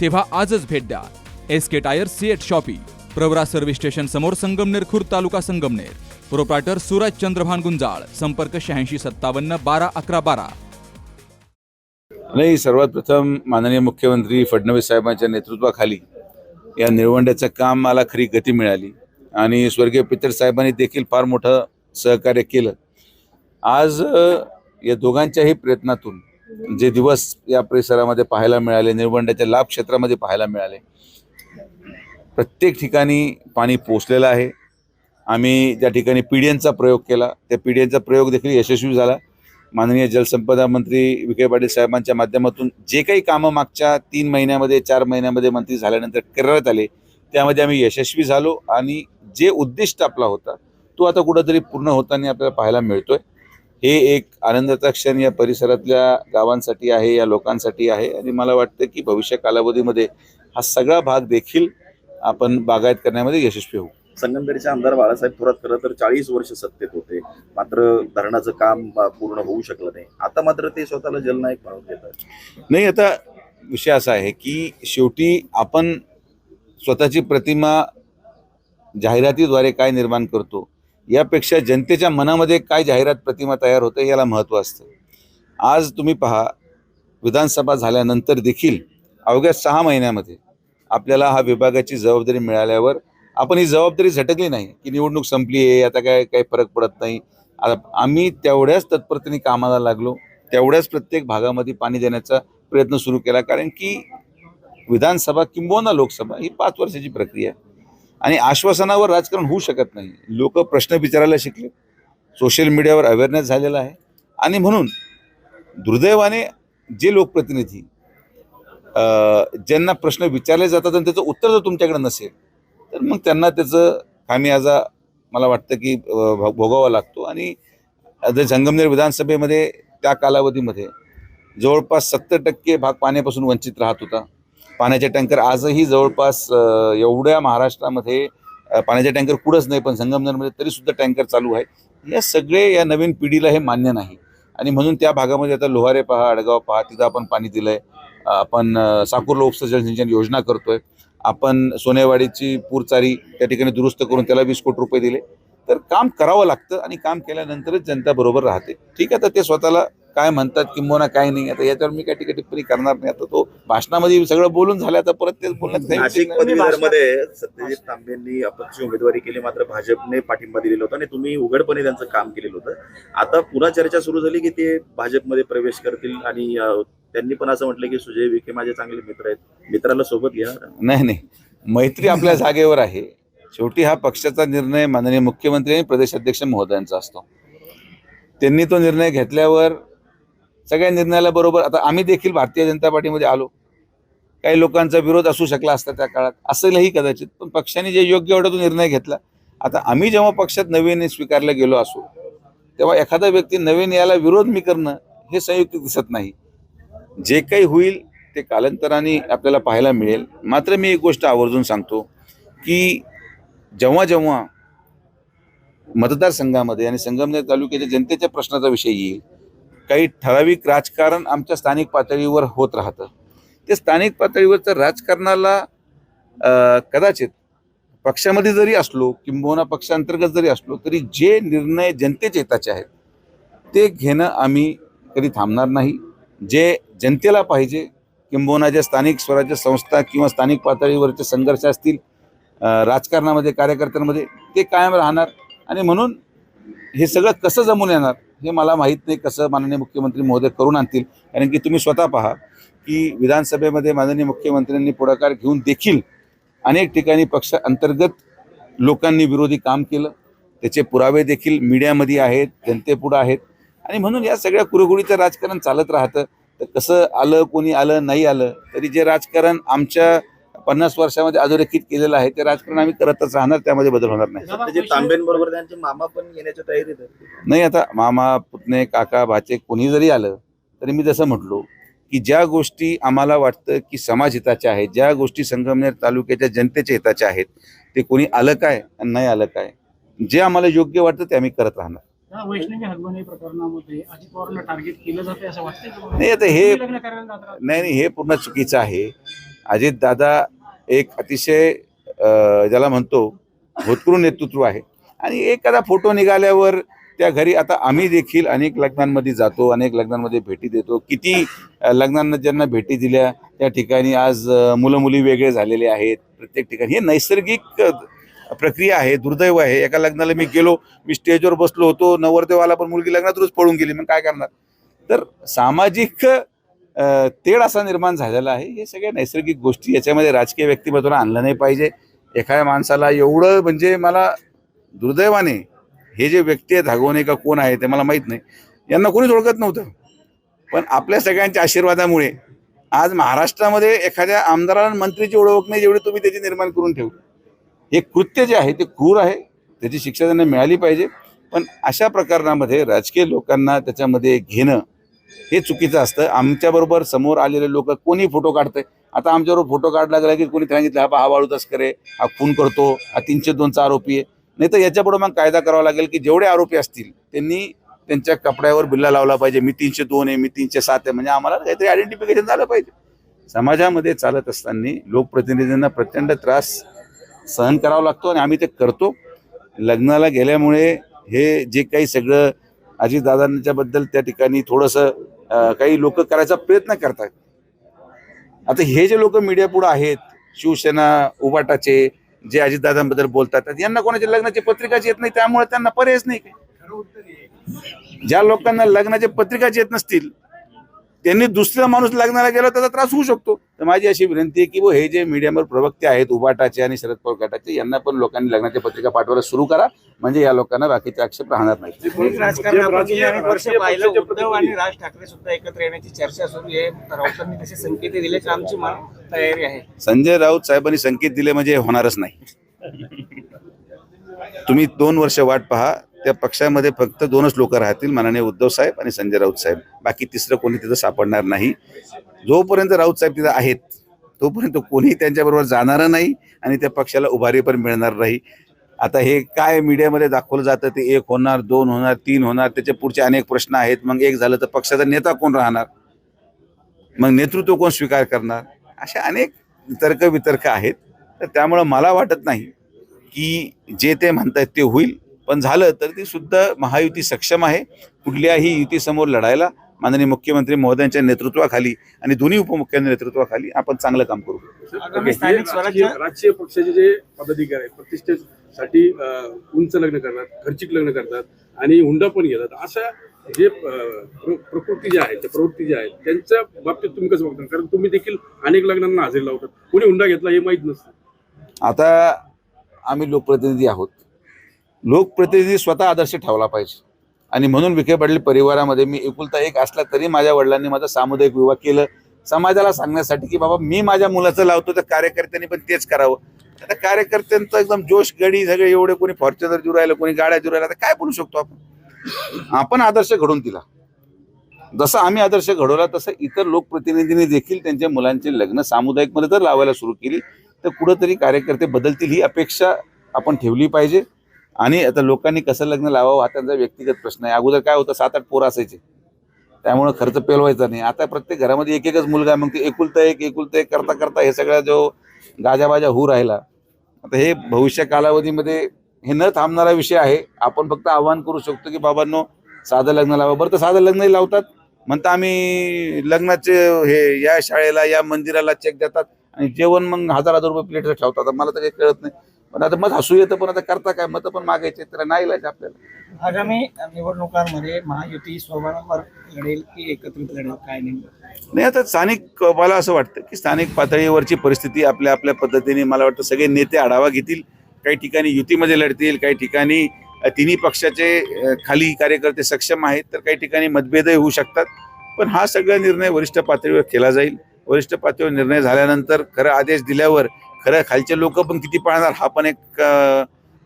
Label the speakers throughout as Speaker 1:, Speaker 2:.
Speaker 1: तेव्हा आजच भेट द्या. S K tyre CEAT shoppe Pravara service station समोर संगमनेर खुर्द तालुका संगमनेर. प्रोप्रायटर सूरज चंद्रभान गुंजाळ संपर्क शहाऐंशी सत्तावन्न बारा अकरा बारा.
Speaker 2: नाही सर्वात प्रथम माननीय मुख्यमंत्री फडणवीस साहेबांच्या नेतृत्वाखाली या निळवंड्याचं काम मला खरी गती मिळाली. आणि स्वर्गीय पितर साहेबांनी देखील फार मोठं सहकार्य केलं. आज या दोघांच्याही प्रयत्नातून जे दिवस या परिसरामध्ये पाहायला मिळाले निळवंड्याच्या लाभ क्षेत्रामध्ये पाहायला मिळाले. प्रत्येक ठिकाणी पाणी पोचलेलं आहे. आम्ही ज्या ठिकाणी पीडीएनचा प्रयोग केला त्या पीडीएनचा प्रयोग देखील यशस्वी झाला. माननीय जलसंपदा मंत्री विखे पाटील साहेबांच्या माध्यमातून जे काही कामं मागच्या तीन महिन्यामध्ये चार महिन्यामध्ये मंत्री झाल्यानंतर करण्यात आले त्यामध्ये आम्ही यशस्वी झालो आणि जे उद्दिष्ट आपला होता तो आता कुठंतरी पूर्ण होताना आपल्याला पाहायला मिळतोय. हे एक आनंदाचा क्षण या परिसरातल्या गावांसाठी आहे या लोकांसाठी आहे. आणि मला वाटतं की भविष्य कालावधीमध्ये हा सगळा भाग देखील आपण बागायत करण्यामध्ये यशस्वी होऊ.
Speaker 3: संगमनेरचे आमदार बाळासाहेब थोरात खरं तर चाळीस वर्ष सत्तेत होते. मात्र धरणाचं काम पूर्ण होऊ शकलं नाही. आता मात्र ते स्वतःला जलनायक म्हणून घेतात.
Speaker 2: नाही आता विषय असा आहे की शेवटी आपण स्वतःची प्रतिमा जाहिरातीद्वारे काय निर्माण करतो यापेक्षा जनतेच्या मनामध्ये काय जाहिरात प्रतिमा तयार होते याला महत्त्व असतं. आज तुम्ही पहा विधानसभा झाल्यानंतर देखील अवघ्या सहा महिन्यामध्ये आपल्याला हा विभागाची जबाबदारी मिळाल्यावर आपण ही जबाबदारी झटकली नाही की निवडणूक संपली आहे आता काय काही फरक पडत नाही. आम्ही तेवढ्याच तत्परतेने कामाला लागलो तेवढ्याच प्रत्येक भागामध्ये पाणी देण्याचा प्रयत्न सुरू केला. कारण की विधानसभा किंबोना लोकसभा ही पाच वर्षाची प्रक्रिया आहे. आणि आश्वासनावर राजकारण होऊ शकत नाही. लोक प्रश्न विचारायला शिकले सोशल मीडियावर अवेअरनेस झालेला आहे. आणि म्हणून दुर्दैवाने जे लोकप्रतिनिधी ज्यांना प्रश्न विचारले जातात आणि त्याचं उत्तर जर तुमच्याकडे नसेल तर मग त्यांना त्याचं खामियाजा मला वाटतं की भो- भोगावा लागतो. आणि आता संगमनेर विधानसभेमध्ये त्या कालावधीमध्ये जवळपास सत्तर टक्के भाग पाण्यापासून वंचित राहत होता. पाण्याचे टँकर आजही जवळपास एवढ्या महाराष्ट्रामध्ये पाण्याचे टँकर कुठंच नाही पण संगमनेरमध्ये तरीसुद्धा टँकर चालू आहे. या सगळे या नवीन पिढीला हे मान्य नाही. आणि म्हणून त्या भागामध्ये आता लोहारे पहा अडगाव पहा तिथं आपण पाणी दिलं आहे आपण साकूर साकूरला उपसा जलसिंचन योजना करतोय. आपण सोनेवाडीची पूरचारी त्या ठिकाणी दुरुस्त करून त्याला वीस कोटी रुपये दिले. तर काम करावं लागतं आणि काम केल्यानंतरच जनता बरोबर राहते. ठीक आहे तर ते स्वतःला काय म्हणतात किंबहुना काय नाही आता याच्यावर मी काय टिका टिप्पणी करणार नाही. आता तो भाषणामध्ये सगळं बोलून झालं आता परत तेच बोलण्यात काही
Speaker 3: नाशिक. पदवीधरमध्ये सत्यजित तांबेंनी अपक्ष उमेदवारी केली मात्र भाजपने पाठिंबा दिलेला होता आणि तुम्ही उघडपणे त्यांचं काम केलेलं होतं. आता पुन्हा चर्चा सुरू झाली की ते भाजपमध्ये प्रवेश करतील आणि त्यांनी पण असं म्हटलं की सुजय विखे माझे चांगले मित्र आहेत मित्राला सोबत घेणार
Speaker 2: नाही नाही. मैत्री आपल्या जागेवर आहे. शेवटी हा पक्षाचा निर्णय माननीय मुख्यमंत्री आणि प्रदेशाध्यक्ष महोदयांचा असतो. त्यांनी तो निर्णय घेतल्यावर सगळ्या निर्णयाला बरोबर आता आम्ही देखील भारतीय जनता पार्टीमध्ये आलो. काही लोकांचा विरोध असू शकला असता त्या काळात असेलही कदाचित पण पक्षाने जे योग्य वाटत तो निर्णय घेतला. आता आम्ही जेव्हा पक्षात नवीन स्वीकारला गेलो असू तेव्हा एखादा व्यक्ती नवीन याला विरोध मी करणं हे संयुक्त दिसत नाही. जे काही होईल ते कालांतराने आपल्याला पाहायला मिळेल. मात्र मी एक गोष्ट आवर्जून सांगतो की जेव्हा जेव्हा मतदारसंघामध्ये आणि संगमनेर तालुक्याच्या जनतेच्या प्रश्नाचा विषय येईल काही ठराविक राजकारण आमच्या स्थानिक पातळीवर होत राहतं. ते स्थानिक पातळीवरचं राजकारणाला कदाचित पक्षामध्ये जरी असलो किंबहुना पक्षांतर्गत जरी असलो तरी जे निर्णय जनतेच्या हिताचे आहेत ते घेणं आम्ही कधी थांबणार नाही. जे जनतेला पाहिजे किंबहुना ज्या स्थानिक स्वराज्य संस्था किंवा स्थानिक पातळीवरचे संघर्ष असतील राजकारणामध्ये कार्यकर्त्यांमध्ये ते कायम राहणार. आणि म्हणून हे सगळं कसं जमून येणार हे मला माहीत नाही कसं माननीय मुख्यमंत्री महोदय करून आणतील. कारण की तुम्ही स्वतः पहा की विधानसभेमध्ये माननीय मुख्यमंत्र्यांनी पुढाकार घेऊन देखील अनेक ठिकाणी पक्ष अंतर्गत लोकांनी विरोधी काम केलं. त्याचे पुरावे देखील मीडियामध्ये आहेत जनतेपुढं आहेत. आणि म्हणून या सगळ्या कुरघोडीचं राजकारण चालत राहतं. तर कसं आलं कोणी आलं नाही आलं तरी जे राजकारण आमच्या पन्नास वर्षामध्ये अधोरेखित केलेलं आहे ते राजकारण आम्ही करतच राहणार त्यामध्ये बदल होणार नाही.
Speaker 3: तांबेंबरोबर त्यांचे मामा पण येण्याच्या तयारीत आहेत.
Speaker 2: नाही आता मामा पुतणे काका भाचे कोणी जरी आलं तरी मी जसं म्हटलो की ज्या गोष्टी आम्हाला वाटतं की समाज हिताच्या आहेत ज्या गोष्टी संगमनेर तालुक्याच्या जनतेच्या हिताच्या आहेत ते कोणी आलं काय आणि नाही आलं काय जे आम्हाला योग्य वाटतं ते आम्ही करत राहणार.
Speaker 4: या वैष्णवी हगवणे प्रकरणामध्ये अजित पवारांना टार्गेट केलं जाते असं तुम्हाला?
Speaker 2: नाही आता हे नाही हे पूर्ण चुकीचं आहे. अजित दादा एक अतिशय ज्याला म्हणतो भूतकृ नेतृत्व आहे. आणि एखादा फोटो निघाल्यावर त्या घरी आता आम्ही देखील अनेक लग्नांमध्ये जातो अनेक लग्नांमध्ये भेटी देतो. किती लग्नांना ज्यांना भेटी दिल्या त्या ठिकाणी आज मुलं मुली वेगळे झालेले आहेत. प्रत्येक ठिकाणी हे नैसर्गिक प्रक्रिया आहे दुर्दैव आहे. एका लग्नाला मी गेलो मी स्टेजवर बसलो होतो. नवरदेवाला पण मुलगी लग्नातूनच पळून गेली. मग काय करणार? तर सामाजिक तेढ असा निर्माण झालेला आहे. हे सगळ्या नैसर्गिक गोष्टी याच्यामध्ये राजकीय व्यक्तिमत्वाला आणलं नाही पाहिजे. एखाद्या माणसाला एवढं म्हणजे मला दुर्दैवाने हे जे व्यक्ती आहेत धागवणे का कोण आहे ते मला माहीत नाही. यांना कोणीच ओळखत नव्हतं. पण आपल्या सगळ्यांच्या आशीर्वादामुळे आज महाराष्ट्रामध्ये एखाद्या आमदाराला मंत्रीची ओळख नाही जेवढी तुम्ही त्याची निर्माण करून ठेवली. हे कृत्य जे आहे ते क्रूर आहे. त्याची शिक्षा त्यांना मिळाली पाहिजे. पण अशा प्रकरणामध्ये राजकीय लोकांना त्याच्यामध्ये घेणं हे चुकीचं असतं. आमच्याबरोबर समोर आलेले लोक कोणी फोटो काढतंय? आता आमच्याबरोबर फोटो काढला गेला की कोणी सांगितलं हा हा वाळू तस्करे आहे हा खून करतो हा तीनशे दोनचा आरोपी आहे. नाही तर याच्यापुढे मग कायदा करावा लागेल की जेवढे आरोपी असतील त्यांनी त्यांच्या कपड्यावर बिल्ला लावला पाहिजे. मी तीनशे दोन आहे मी तीनशे सात आहे. म्हणजे आम्हाला काहीतरी आयडेंटिफिकेशन झालं पाहिजे. समाजामध्ये चालत असताना लोकप्रतिनिधींना प्रचंड त्रास सहन करावा लागतो आणि आम्ही ते करतो. लग्नाला गेल्यामुळे हे जे काही सगळं अजितदादांच्याबद्दल त्या ठिकाणी थोडंसं काही लोक करायचा प्रयत्न करतात. आता हे जे लोक मीडिया पुढे आहेत शिवसेना उबाटाचे जे अजितदादांबद्दल बोलतात यांना कोणाच्या लग्नाची पत्रिकाच येत नाही त्यामुळे त्यांना पर्यायच नाही. ज्या लोकांना लग्नाच्या पत्रिकाच येत नसतील त्यांनी दुसरा माणूस लग्नाला गेला त्याचा त्रास होऊ शकतो. तर माझी अशी विनंती आहे की वो हे जे मीडियावर प्रवक्ते आहेत उबाटाचे आणि शरद पवार गटाचे यांना पण लोकांनी लग्नाच्या पत्रिका पाठवायला सुरू करा. म्हणजे या लोकांना बाकीचे आक्षेप राहणार नाही
Speaker 5: राजकारण उद्धव आणि राज ठाकरे सुद्धा एकत्र येण्याची चर्चा सुरू आहे. राऊतांनी तसे संकेत दिल्याची आमची मा- तयारी आहे.
Speaker 2: संजय राऊत साहेबांनी संकेत दिले म्हणजे हे होणारच नाही. तुम्ही दोन वर्ष वाट पहा त्या पक्षामध्ये फक्त दोनच लोक राहतील माननीय उद्धव साहेब आणि संजय राऊत साहेब. बाकी तिसरं कोणी तिथं सापडणार नाही. जोपर्यंत राऊत साहेब तिथं आहेत तोपर्यंत कोणीही त्यांच्याबरोबर जाणार नाही आणि त्या पक्षाला उभारी पण मिळणार नाही. आता हे काय मीडियामध्ये दाखवलं जातं ते एक होणार दोन होणार तीन होणार त्याचे पुढचे अनेक प्रश्न आहेत. मग एक झालं तर पक्षाचा नेता कोण राहणार? मग नेतृत्व कोण स्वीकार करणार? अशा अनेक तर्कवितर्क आहेत. तर त्यामुळं मला वाटत नाही की जे ते म्हणतात ते होईल. पण झालं तर ती सुद्धा महायुती सक्षम आहे. कुठल्याही युतीसमोर लढायला माननीय मुख्यमंत्री महोदयांच्या नेतृत्वाखाली आणि दोन्ही उपमुख्यांच्या नेतृत्वाखाली आपण चांगलं काम करू.
Speaker 5: आगामी स्थानिक स्वराज्य
Speaker 6: राजकीय पक्षाचे जे पदाधिकारी आहेत प्रतिष्ठेसाठी उंच लग्न करतात खर्चिक लग्न करतात आणि हुंडा पण घेतात. अशा जे प्रकृती ज्या आहेत प्रवृत्ती ज्या आहेत त्यांच्या बाबतीत तुम्ही कसं बघता? कारण तुम्ही देखील अनेक लग्नांना हजेरी लावतात. कोणी हुंडा घेतला हे माहीत नसतं.
Speaker 2: आता आम्ही लोकप्रतिनिधी आहोत. लोकप्रतिनिधी स्वतः आदर्श ठेवला पाहिजे. आणि म्हणून विखे पाटील परिवारामध्ये मी एकुलता एक असला तरी माझ्या वडिलांनी माझा सामुदायिक विवाह केलं. समाजाला सांगण्यासाठी की बाबा मी माझ्या मुलाचं लावतो तर कार्यकर्त्यांनी पण तेच करावं. आता कार्यकर्त्यांचं एकदम जोश गडी सगळे एवढे कोणी फॉर्च्युनर देऊ राहिलं कोणी गाड्या देऊ राहिल्या काय बोलू शकतो आपण? आपण आदर्श घडून दिला. जसं आम्ही आदर्श घडवला तसं इतर लोकप्रतिनिधींनी देखील त्यांच्या मुलांचे लग्न सामुदायिकमध्ये जर लावायला सुरू केली. तर कुठंतरी कार्यकर्ते बदलतील ही अपेक्षा आपण ठेवली पाहिजे. आणि आता लोकांनी कसं लग्न लावावं हा त्यांचा व्यक्तिगत प्रश्न आहे. अगोदर काय होतं सात आठ पोरं असायचे. त्यामुळं खर्च पेलवायचा नाही. आता प्रत्येक घरामध्ये एक एकच मुलगा आहे. मग ते एकुलता एक एकुलता एक करता करता हे सगळा जो गाजाबाजा होऊ राहिला. आता हे भविष्य कालावधीमध्ये हे न थांबणारा विषय आहे. आपण फक्त आवाहन करू शकतो की बाबांनो साधं लग्न लावा. बरं तर साधं लग्नही लावतात. म्हणता आम्ही लग्नाचे हे या शाळेला या मंदिराला चेक देतात. आणि जेवण मग हजार हजार रुपये प्लेटचं ठेवतात. मला तर काही कळत नाही. पण आता मग हसू येतं पण आता करता काय? मतं पण मागायचे तर नाही इलाज आपल्याला.
Speaker 5: आगामी निवडणुकांमध्ये महायुती स्वबळावर लढेल की एकत्रित लढेल काय
Speaker 2: नाही आता स्थानिक मला असं वाटतं की स्थानिक पातळीवरची परिस्थिती आपल्या आपल्या पद्धतीने मला वाटतं सगळे नेते आढावा घेतील. काही ठिकाणी युतीमध्ये लढतील काही ठिकाणी तिन्ही पक्षाचे खाली कार्यकर्ते सक्षम आहेत तर काही ठिकाणी मतभेदही होऊ शकतात. पण हा सगळा निर्णय वरिष्ठ पातळीवर केला जाईल. वरिष्ठ पातळीवर निर्णय झाल्यानंतर खरं आदेश दिल्यावर खरं खालचे लोक पण किती पाळणार? हा पण एक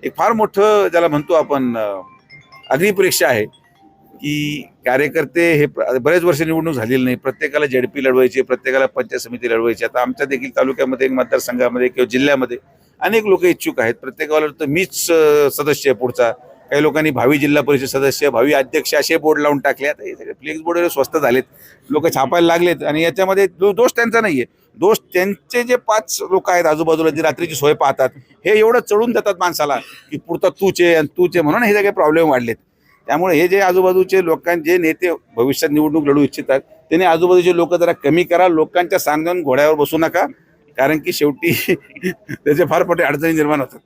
Speaker 2: एक फार मोठं ज्याला म्हणतो आपण अग्निपरीक्षा आहे. की कार्यकर्ते हे बरेच वर्ष निवडणूक झालेली नाही. प्रत्येकाला झेडपी लढवायची प्रत्येकाला पंचायत समिती लढवायची. आता आमच्या देखील तालुक्यामध्ये मतदारसंघामध्ये किंवा जिल्ह्यामध्ये अनेक लोक इच्छुक आहेत. प्रत्येकाला तर मीच सदस्य आहे पुढचा. काही लोकांनी भावी जिल्हा परिषद सदस्य भावी अध्यक्ष असे बोर्ड लावून टाकले. आता हे सगळे फ्लेक्स बोर्ड स्वस्त झालेत. लोक छापायला लागलेत. आणि याच्यामध्ये दोष त्यांचा नाही आहे दोष त्यांचे जे पाच लोक आहेत आजूबाजूला जे रात्रीची सोय पाहतात हे एवढं चढून देतात माणसाला की पुरता तूचे आणि तूचे म्हणून हे सगळे प्रॉब्लेम वाढलेत. त्यामुळे हे जे आजूबाजूचे लोकां जे नेते भविष्यात निवडणूक लढू इच्छितात त्यांनी आजूबाजूचे लोक जरा कमी करा लोकांच्या सांगून घोड्यावर बसू नका कारण की शेवटी त्याचे फार मोठे अडचणी निर्माण होतात.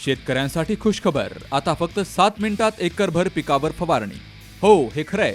Speaker 1: शेतकऱ्यांसाठी खुशखबर. आता फक्त सात मिनिटात एकरभर पिकावर फवारणी. हो हे खरंय.